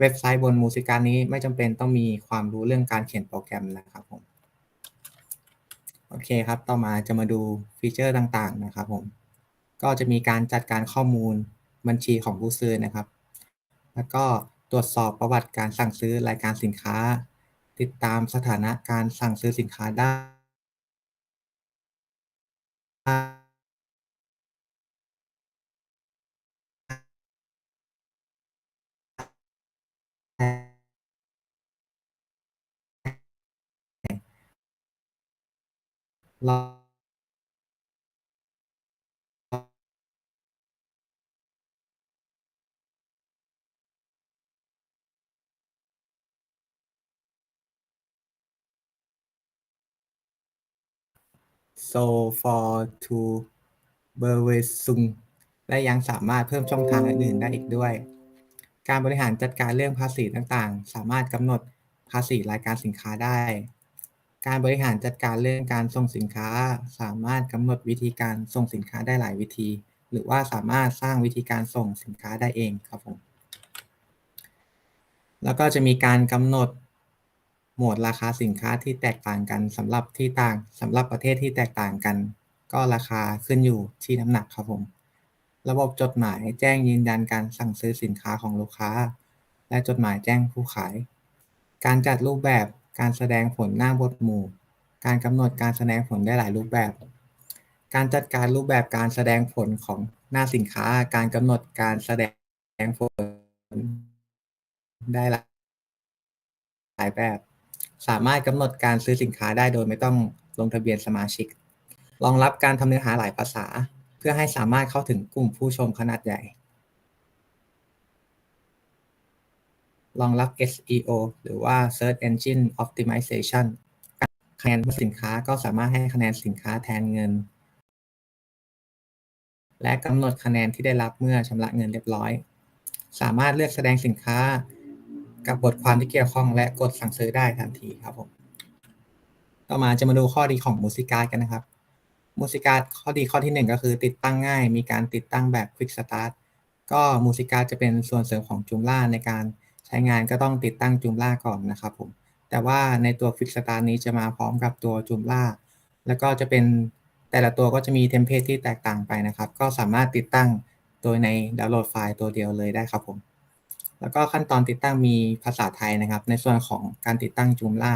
เว็บไซต์บนมูสิกานี้ไม่จำเป็นต้องมีความรู้เรื่องการเขียนโปรแกรมนะครับผม โอเคครับ ต่อมาจะมาดูฟีเจอร์ต่างๆนะครับผม ก็จะมีการจัดการข้อมูลบัญชีของผู้ซื้อนะครับ แล้วก็ตรวจสอบประวัติการสั่งซื้อรายการสินค้า ติดตามสถานะการสั่งซื้อสินค้าได้ รอ so for to b e r w e s u n g และยังสามารถเพิ่มช่องทางอื่นๆได้อีกด้วย การบริหารจัดการเรื่องภาษีต่างๆ สามารถกำหนดภาษีรายการสินค้าได้ การบริหารจัดการเรื่องการส่งสินค้า สามารถกำหนดวิธีการส่งสินค้าได้หลายวิธี หรือว่าสามารถสร้างวิธีการส่งสินค้าได้เองครับผมแล้วก็จะมีการกำหนดโหมดราคาสินค้าที่แตกต่างกันสำหรับที่ต่างสำหรับประเทศที่แตกต่างกัน ก็ราคาขึ้นอยู่ที่น้ำหนักครับผม ระบบจดหมายแจ้งยืนยันการสั่งซื้อสินค้าของลูกค้า และจดหมายแจ้งผู้ขาย การจัดรูปแบบ การแสดงผลหน้าบทหมู่ การกำหนดการแสดงผลได้หลายรูปแบบ การจัดการรูปแบบการแสดงผลของหน้าสินค้า การกำหนดการแสดงผลได้หลายแบบ สามารถกำหนดการซื้อสินค้าได้โดยไม่ต้องลงทะเบียนสมาชิก รองรับการทำเนื้อหาหลายภาษา เพื่อให้สามารถเข้าถึงกลุ่มผู้ชมขนาดใหญ่ รองรับ SEO หรือว่า Search Engine Optimization คะแนนสินค้าก็สามารถให้คะแนนสินค้าแทนเงิน และกำหนดคะแนนที่ได้รับเมื่อชำระเงินเรียบร้อย สามารถเลือกแสดงสินค้ากับบทความที่เกี่ยวข้องและกดสั่งซื้อได้ทันทีครับผม ต่อมาจะมาดูข้อดีของมูสิการกันนะครับมูสิการข้อดีข้อที่หนึ่งก็คือติดตั้งง่าย มีการติดตั้งแบบ Quick Start ก็มูสิการจะเป็นส่วนเสริมของจูมล่าในการ ใช้งานก็ต้องติดตั้งจูมล่าก่อนนะครับผม แต่ว่าในตัว Quick Start นี้จะมาพร้อมกับตัวจูมล่าแล้วก็จะเป็นแต่ละตัวก็จะมีเทมเพลตที่แตกต่างไปนะครับ ก็สามารถติดตั้งโดยในดาวน์โหลดไฟล์ตัวเดียวเลยได้ครับผม แล้วก็ขั้นตอนติดตั้งมีภาษาไทยนะครับ ในส่วนของการติดตั้งจูมล่า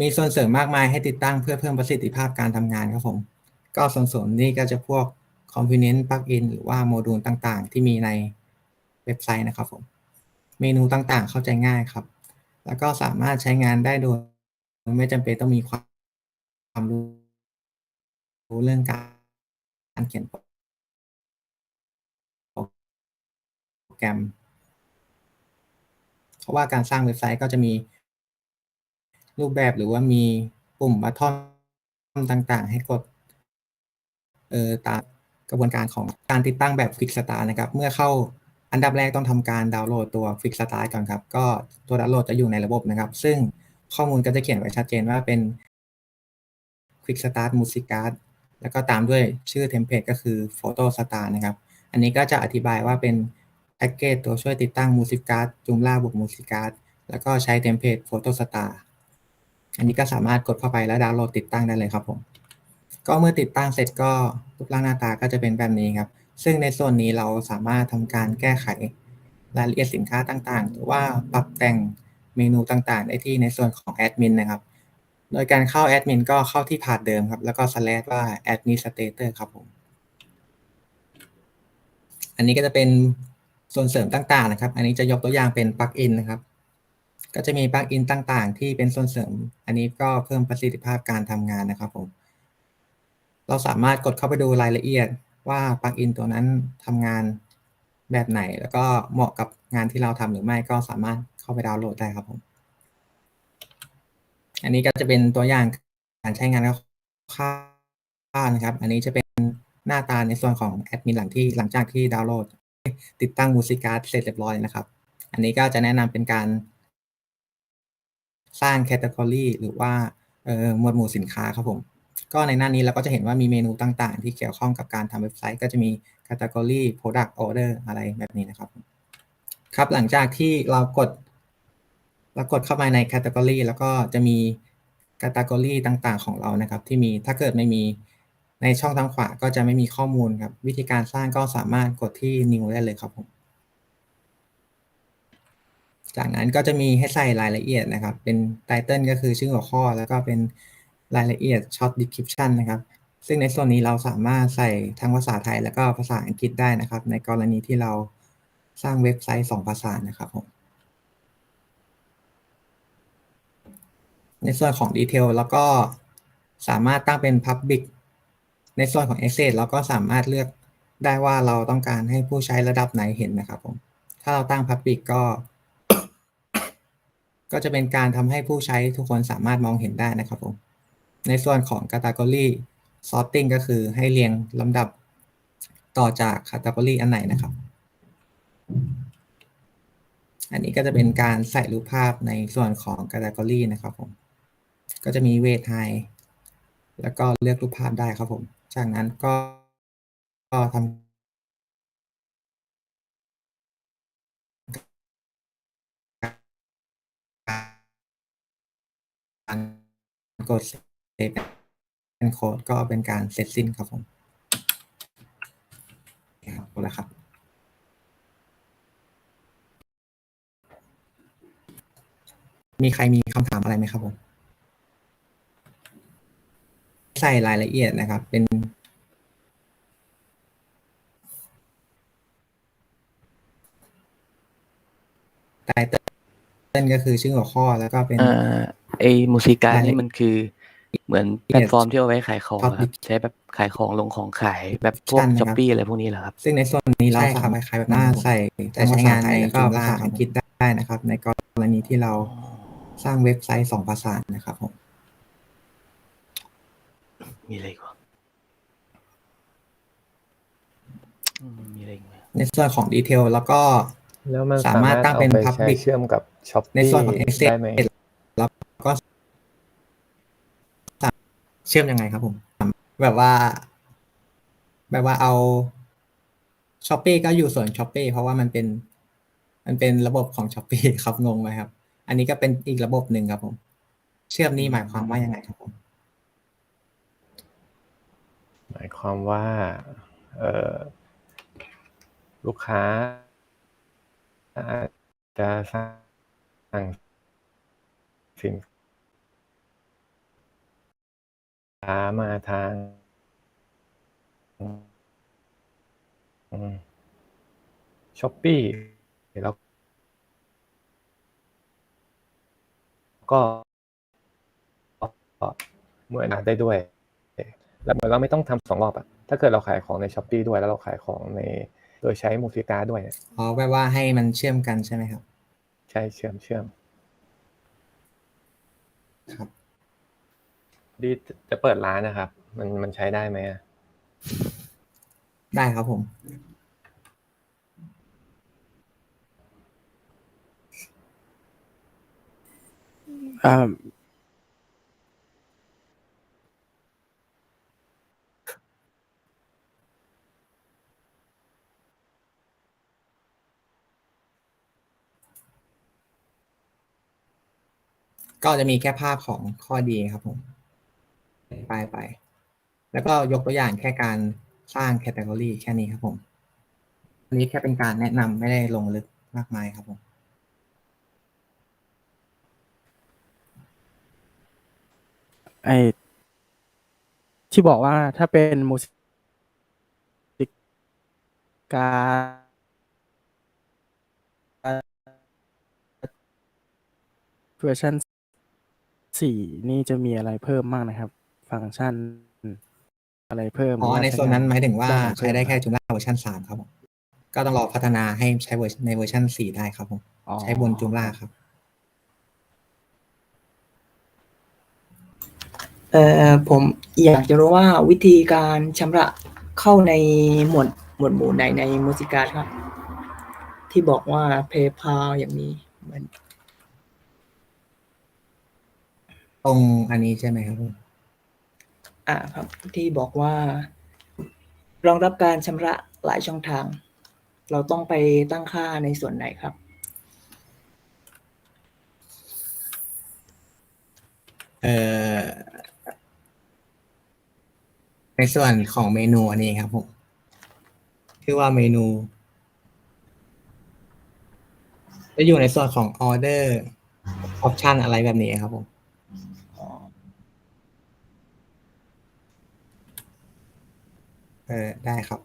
มีส่วนเสริมมากมายให้ติดตั้งเพื่อเพิ่มประสิทธิภาพการทำงานครับผม ก็ส่วนเสริมนี่ก็จะพวก Component Plugin หรือว่าโมดูลต่างๆ ที่มีในเว็บไซต์นะครับผม เมนูต่างๆ เข้าใจง่ายครับ แล้วก็สามารถใช้งานได้โดย ไม่จำเป็นต้องมีความรู้เรื่องการเขียนโปรแกรม เพราะว่าการสร้างเว็บไซต์ก็จะมีรูปแบบหรือว่ามีปุ่มบัตทอนต่างๆ ให้กดเออตามกระบวนการของการติดตั้งแบบ Quick Start นะครับ เมื่อเข้า อันดับแรกต้องทำการดาวน์โหลดตัว Quick Start ก่อนครับ ก็ตัวดาวน์โหลดจะอยู่ในระบบนะครับ ซึ่งข้อมูลก็จะเขียนไว้ชัดเจนว่าเป็น Quick Start Music Card แล้วก็ตามด้วยชื่อเทมเพลตก็คือ Photo Star นะครับ อันนี้ก็จะอธิบายว่าเป็นแพ็กเกจตัวช่วยติดตั้ง Music Card จูมล่าบวก Music Card แล้วก็ใช้เทมเพลต Photo Star อันนี้ก็สามารถกดเข้าไปแล้วดาวน์โหลดติดตั้งได้เลยครับผม ก็เมื่อติดตั้งเสร็จก็รูปร่างหน้าตาก็จะเป็นแบบนี้ครับ ซึ่งในส่วนนี้เราสามารถทำการแก้ไขรายละเอียดสินค้าต่างๆ หรือว่าปรับแต่งเมนูต่างๆ ได้ที่ในส่วนของแอดมินนะครับ โดยการเข้าแอดมินก็เข้าที่พาดเดิมครับ แล้วก็ slash ว่า administrator ครับผม อันนี้ก็จะเป็นส่วนเสริมต่างๆนะครับ อันนี้จะยกตัวอย่างเป็นปลั๊กอินนะครับ ก็จะมีปลั๊กอินต่างๆ ที่เป็นส่วนเสริม อันนี้ก็เพิ่มประสิทธิภาพการทำงานนะครับผม เราสามารถกดเข้าไปดูรายละเอียด ว่าปลั๊กอินตัวนั้นทำงานแบบไหน แล้วก็เหมาะกับงานที่เราทำหรือไม่ก็สามารถเข้าไปดาวน์โหลดได้ครับผม อันนี้ก็จะเป็นตัวอย่างการใช้งานค่านะครับ อันนี้จะเป็นหน้าตาในส่วนของแอดมินหลังที่หลังจากที่ดาวน์โหลด ติดตั้งมูสิการ์ดเสร็จเรียบร้อยนะครับ อันนี้ก็จะแนะนำเป็นการสร้างแคตตากรีหรือว่าหมวดหมู่สินค้าครับผม ก็ในหน้านี้เราก็จะเห็นว่ามีเมนูต่างๆ ที่เกี่ยวข้องกับการทำเว็บไซต์ ก็จะมี category product order อะไรแบบนี้นะครับ ครับหลังจากที่เรากดเรากดเข้ามาใน Category แล้วก็จะมี Category ต่างๆ ของเรานะครับ ที่มีถ้าเกิดไม่มีในช่องทางขวาก็จะไม่มีข้อมูลครับ วิธีการสร้างก็สามารถกดที่ New ได้เลยครับผมจากนั้นก็จะมีให้ใส่รายละเอียดนะครับ เป็น Title ก็คือชื่อหัวข้อแล้วก็เป็น รายละเอียด Short Description นะครับ ซึ่งในส่วนนี้เราสามารถใส่ทั้งภาษาไทยแล้วก็ภาษาอังกฤษได้นะครับ ในกรณีที่เราสร้างเว็บไซต์ 2 ภาษานะครับผมในส่วนของดีเทลแล้วก็สามารถตั้งเป็น Public ในส่วนของ Access เราก็สามารถเลือกได้ว่าเราต้องการให้ผู้ใช้ระดับไหนเห็นนะครับผม ถ้าเราตั้ง Public ก็ ก็จะเป็นการทำให้ผู้ใช้ทุกคนสามารถมองเห็นได้นะครับผม ในส่วนของ Category Sorting ก็คือให้เรียงลำดับต่อจาก Category อันไหนนะครับ อันนี้ก็จะเป็นการใส่รูปภาพในส่วนของ Category นะครับผม ก็จะมี Weight High แล้วก็เลือกรูปภาพได้ครับผม จากนั้นก็ก็ทำการกด เป็นโค้ดก็เป็นการเสร็จสิ้นครับผมครับหมดแล้วครับมีใครมีคำถามอะไรไหมครับผม ใส่รายละเอียดนะครับ เป็น ไตเติ้ลก็คือชื่อหัวข้อแล้วก็เป็นอ่าไอมูสิกานี่มันคือ เหมือนแพลตฟอร์มที่เอาไว้ขายของครับอะครับใช้แบบขายของลงของขายแบบพวกใช่นะครับช้อปปี้อะไรพวกนี้เหรอครับ ซึ่งในส่วนนี้เราใช่ครับสามารถใช้ใส่แต่ใช้งานในแล้วก็ภาษาอังกฤษได้นะครับ ในกรณีที่เราสร้างเว็บไซต์สองภาษานะครับผมมีอะไรอีกวะอืมมีอะไรอีกไหมในส่วนของดีเทลแล้วก็แล้วมันสามารถตั้งเป็นอไปใช้ Public เชื่อมกับช้อปในปี้ส่วนของ Excel ได้ไหม แล้วก็ เชื่อมยังไงครับผม แบบว่า แบบว่าเอาช้อปปีก็อยู่ส่วนช้อปปีเพราะว่ามันเป็น มันเป็นระบบของช้อปปีครับงงไหมครับ อันนี้ก็เป็นอีกระบบหนึ่งครับผม เชื่อมนี่หมายความว่ายังไงครับผม หมายความว่า เออลูกค้าอาจจะสั่งสิน ค้ามาทางช้อปปี้แล้วก็เหมือนได้ด้วย แล้วเหมือนเราไม่ต้องทำสองรอบอะถ้าเกิดเราขายของในช้อปปีด้วยแล้วเราขายของในโดยใช้มูฟิกาด้วยเนี่ยอ๋อแปลว่าให้มันเชื่อมกันใช่ไหมครับ ใช่เชื่อมเชื่อมครับ ดีจะเปิดร้านนะครับ มันมันใช้ได้ไหมอะได้ครับผม อ่าก็จะมีแค่ภาพของข้อดีครับผม ไปไป แล้วก็ยกตัวอย่างแค่การสร้างแคตตากรีแค่นี้ครับผม อันนี้แค่เป็นการแนะนำไม่ได้ลงลึกมากมายครับผมไอที่บอกว่าถ้าเป็นมูสิกการเวอร์ชันสี่นี่จะมีอะไรเพิ่มบ้างนะครับ ฟังก์ชัน อะไรเพิ่มอ๋อรือว่าในส่วนนั้นหมายถึงว่าได้ใช้ได้แค่จุฬาเวอร์ชันสามครับผมก็ต้องรอพัฒนาให้ใช้เวอร์ชันในเวอร์ชันสี่ได้ครับผมอ๋อใช้บนจุฬาครับเอ่อผมอยากจะรู้ว่าวิธีการชำระเข้าในหมวดหมวดหมู่ไหนในมูสิกาครับ ที่บอกว่า PayPal อย่างนี้เหมือนตรงอันนี้ใช่ไหมครับผม อ่าครับที่บอกว่ารองรับการชำระหลายช่องทาง เราต้องไปตั้งค่าในส่วนไหนครับ เอ่อในส่วนของเมนูอันนี้ครับผมชื่อว่าเมนู จะอยู่ในส่วนของออเดอร์ออปชันอะไรแบบนี้ครับผม เออได้ครับ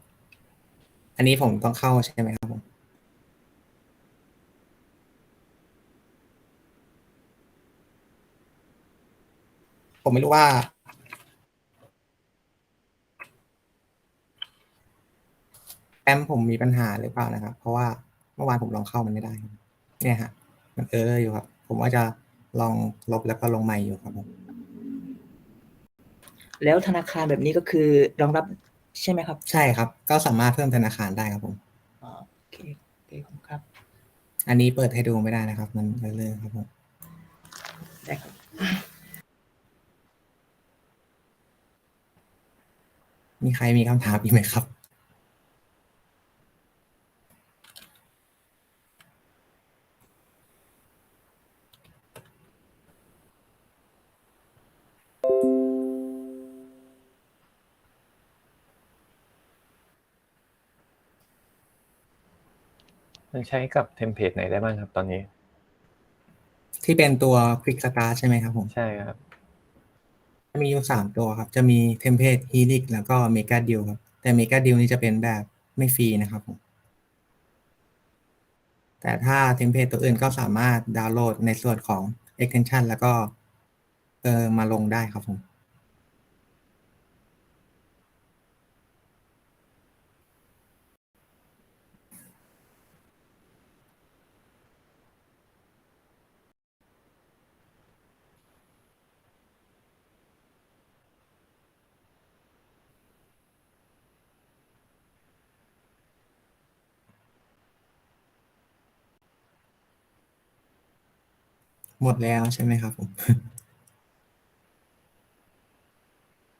อันนี้ผมต้องเข้าใช่ไหมครับผม ผมไม่รู้ว่า แอมผมมีปัญหาหรือเปล่านะครับ เพราะว่าเมื่อวานผมลองเข้ามันไม่ได้ เนี่ยฮะ มันเอออยู่ครับ ผมว่าจะลองลบแล้วก็ลงใหม่อยู่ครับผมแล้วธนาคารแบบนี้ก็คือรองรับ ใช่ไหมครับใช่ครับ ก็สามารถเพิ่มธนาคารได้ครับผม อ๋อโอเคโอเคขอบคุณครับ อันนี้เปิดให้ดูไม่ได้นะครับ มันเลอะๆครับผมได้ครับ มีใครมีคำถามอีกไหมครับ มันใช้กับเทมเพลตไหนได้บ้างครับตอนนี้ ที่เป็นตัว Quick Start ใช่ไหมครับผมใช่ครับ จะมีอยู่สามตัวครับ จะมี Template Helix แล้วก็ Mega Deal ครับ แต่ Mega Deal นี่จะเป็นแบบไม่ฟรีนะครับผม แต่ถ้า Template ตัวอื่นก็สามารถดาวน์โหลดในส่วนของ Extension แล้วก็เออมาลงได้ครับผม หมดแล้วใช่ไหมครับผม